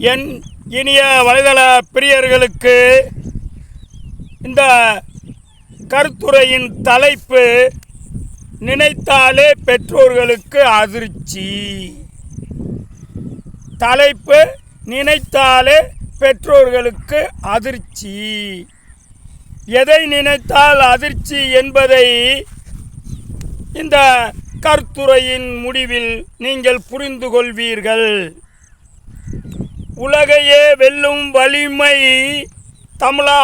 என் இனிய வலைதள பிரியர்களுக்கு இந்த கருத்துரையின் தலைப்பு நினைத்தாலே பெற்றோர்களுக்கு அதிர்ச்சி. தலைப்பு நினைத்தாலே பெற்றோர்களுக்கு அதிர்ச்சி. எதை நினைத்தால் அதிர்ச்சி என்பதை இந்த கருத்துரையின் முடிவில் நீங்கள் புரிந்து கொள்வீர்கள் உலகையே வெல்லும் வலிமை தமிழா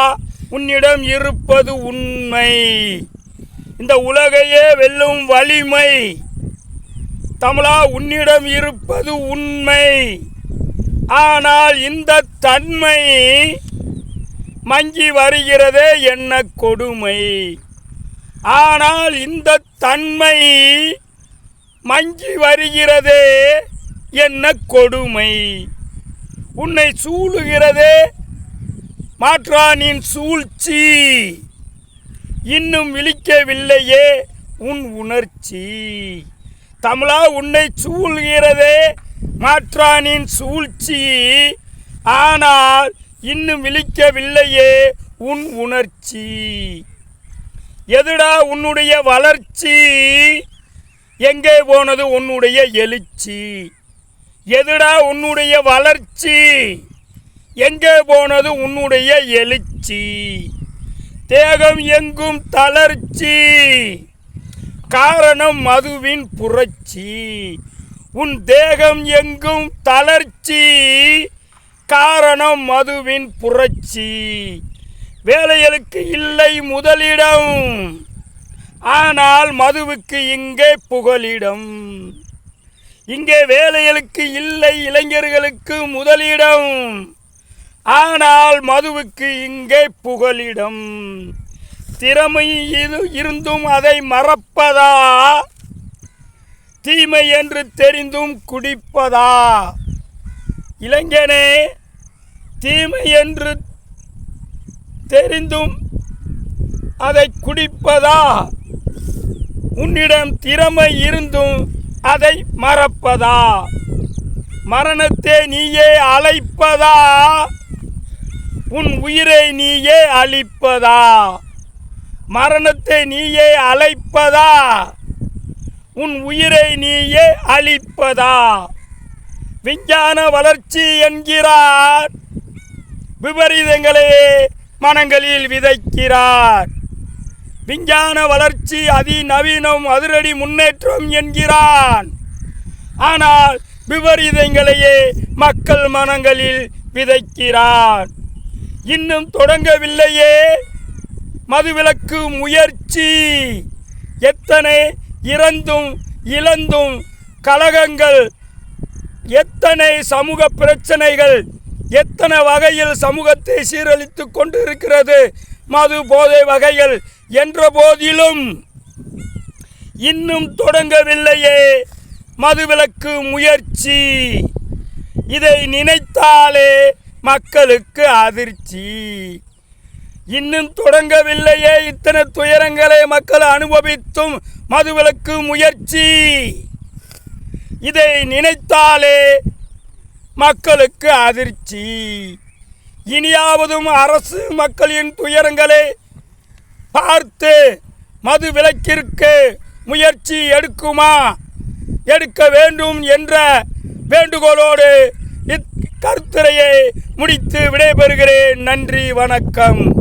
உன்னிடம் இருப்பது உண்மை. இந்த உலகையே வெல்லும் வலிமை தமிழா உன்னிடம் இருப்பது உண்மை. ஆனால் இந்த தன்மை மங்கி வருகிறதே என்ன கொடுமை? ஆனால் இந்த தன்மை மங்கி வருகிறதே என்ன கொடுமை? உன்னை சூழுகிறதே. மாற்றானின் சூழ்ச்சி. இன்னும் விழிக்கவில்லையே உன் உணர்ச்சி. தமிழா உன்னை சூழ்கிறதே. மாற்றானின் சூழ்ச்சி. ஆனால் இன்னும் விழிக்கவில்லையே உன் உணர்ச்சி. எதுடா உன்னுடைய வளர்ச்சி? எங்கே போனது உன்னுடைய எழுச்சி? எதுடா உன்னுடைய வளர்ச்சி? எங்கே போனது உன்னுடைய எழுச்சி? தேகம் எங்கும் தளர்ச்சி. காரணம் மதுவின் புரட்சி. உன் தேகம் எங்கும் தளர்ச்சி. காரணம் மதுவின் புரட்சி. வேலைகளுக்கு இல்லை முதலிடம். ஆனால் மதுவுக்கு இங்கே புகலிடம். இங்கே வேலைகளுக்கு இல்லை இளைஞர்களுக்கு முதலிடம். ஆனால் மதுவுக்கு இங்கே புகலிடம். திறமை இது இருந்தும் அதை மறப்பதா? தீமை என்று தெரிந்தும் குடிப்பதா? இளைஞனே தீமை என்று தெரிந்தும் அதை குடிப்பதா? உன்னிடம் திறமை இருந்தும் அதை மறப்பதா? மரணத்தை நீயே அழைப்பதா? உன் உயிரை நீயே அழிப்பதா? மரணத்தை நீயே அழைப்பதா? உன் உயிரை நீயே அழிப்பதா? விஞ்ஞான வளர்ச்சி என்கிறார். விபரீதங்களே மனங்களில் விதைக்கிறார். விஞ்ஞான வளர்ச்சி அதிநவீனம் அதிரடி முன்னேற்றம் என்கிறான். ஆனால் விபரீதங்களையே மக்கள் மனங்களில் விதைக்கிறான் இன்னும் தொடங்கவில்லையே. மதுவிலக்கு முயற்சி. எத்தனை இறந்தும் இழந்தும் கலகங்கள் எத்தனை சமூக பிரச்சனைகள் எத்தனை வகையில் சமூகத்தை சீரழித்து கொண்டு இருக்கிறது மது போதை வகைகள் என்ற போதிலும் இன்னும் தொடங்கவில்லையே. மதுவிலக்கு முயற்சி. இதை நினைத்தாலே மக்களுக்கு அதிர்ச்சி. இன்னும் தொடங்கவில்லையே. இத்தனை துயரங்களை மக்கள் அனுபவித்தும் மதுவிலக்கு முயற்சி. இதை நினைத்தாலே மக்களுக்கு அதிர்ச்சி. இனியாவதும் அரசு மக்களின் துயரங்களை பார்த்து மது விலக்கிற்கு முயற்சி எடுக்குமா? எடுக்க வேண்டும் என்ற வேண்டுகோளோடு இக்கருத்துரையை முடித்து விடைபெறுகிறேன். நன்றி வணக்கம்.